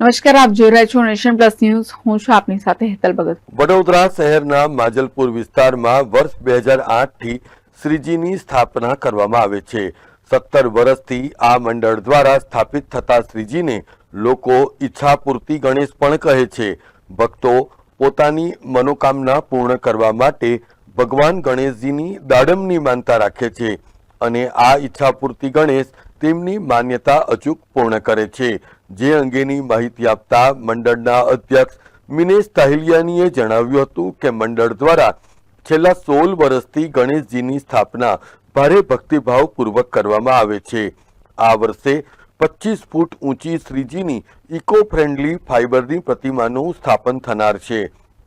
નમસ્કાર, આપ જોઈ રહ્યા છો નેશન પ્લસ ન્યૂઝ. હું છું આપની સાથે હેતલ ભગત. વડોદરા શહેરના માજલપુર વિસ્તારમાં વર્ષ બે હજાર આઠથી શ્રીજીની સ્થાપના કરવામાં આવે છે. સત્તર વર્ષથી આ મંડળ દ્વારા સ્થાપિત થતા શ્રીજીને લોકો ઈચ્છાપૂર્તિ ગણેશ પણ કહે છે. ભક્તો પોતાની મનોકામના પૂર્ણ કરવા માટે ભગવાન ગણેશજીની દાડમની માનતા રાખે છે અને આ ઈચ્છાપૂર્તિ ગણેશ તેમની માન્યતા અચૂક પૂર્ણ કરે છે. જે અંગેની માહિતી આપતા મંડળના અધ્યક્ષ મિનેશ તાહિલિયાનીએ જણાવ્યું હતું કે મંડળ દ્વારા છેલ્લા સોળ વર્ષથી ગણેશજીની સ્થાપના ભારે ભક્તિભાવપૂર્વક કરવામાં આવે છે. આ વર્ષે પચીસ ફૂટ ઊંચી શ્રીજીની ઇકો ફ્રેન્ડલી ફાઇબરની પ્રતિમાનું સ્થાપન થનાર છે.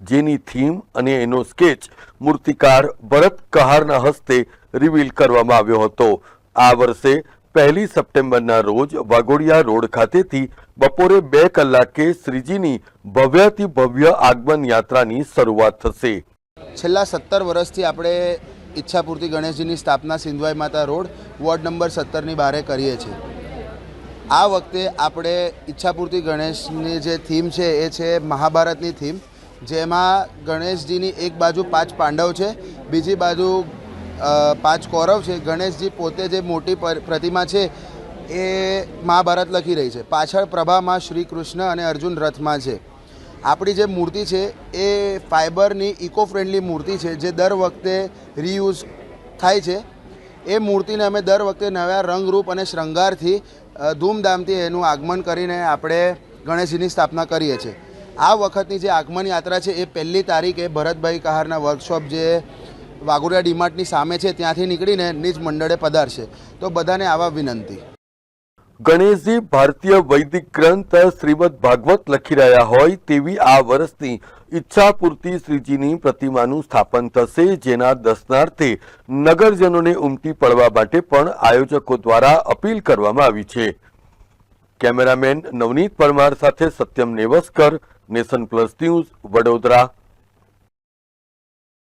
જેની થીમ અને એનો સ્કેચ મૂર્તિકાર ભરત કહારના હસ્તે રિવીલ કરવામાં આવ્યો હતો. આ વર્ષે પહેલી સપ્ટેમ્બરના રોજ વાઘોડિયા રોડ ખાતેથી બપોરે બે કલાકે શ્રીજીની ભવ્યથી ભવ્ય આગમન યાત્રાની શરૂઆત થશે. છેલ્લા સત્તર વર્ષથી આપણે ઈચ્છાપૂર્તિ ગણેશજીની સ્થાપના સિંધવાઈ માતા રોડ વોર્ડ નંબર સત્તરની બારે કરીએ છીએ. આ વખતે આપણે ઈચ્છાપૂર્તિ ગણેશની જે થીમ છે એ છે મહાભારતની થીમ, જેમાં ગણેશજીની એક બાજુ પાંચ પાંડવ છે, બીજી બાજુ પાંચ કૌરવ છે, ગણેશજી પોતે જે મોટી પ્રતિમા છે, એ મહાભારત લખી રહી છે. પાછળ પ્રભામાં શ્રી કૃષ્ણ અને અર્જુન રથમાં છે. આપણી જે મૂર્તિ છે, એ ફાઇબરની ઇકો ફ્રેન્ડલી મૂર્તિ છે, જે દર વખતે રીયુઝ થાય છે. એ મૂર્તિને અમે દર વખતે નવા રંગરૂપ અને શૃંગારથી ધૂમધામથી એનું આગમન કરીને આપણે ગણેશજીની સ્થાપના કરીએ છીએ. આ વખતની જે આગમન યાત્રા છે, એ પહેલી તારીખે ભરતભાઈ કહારના વર્કશોપ જે વાઘોડિયા ડીમાર્ટની સામે છે, ત્યાંથી નીકળીને નિજ મંડળે પધારશે. તો બધાને આવા વિનંતી. ગણેશજી, ભારતીય વૈદિક ગ્રંથ શ્રીમદ ભાગવત લખી રહ્યા હોય તેવી આ વર્ષની ઈચ્છાપૂર્તિ શ્રીજીની પ્રતિમાનું સ્થાપન થશે, જેના દર્શનાર્થે નગરજનોને ઉમટી પડવા માટે પણ આયોજકો દ્વારા અપીલ કરવામાં આવી છે. કેમેરામેન નવનીત પરમાર સાથે Satyam Nevaskar, nation plus news Vadodara.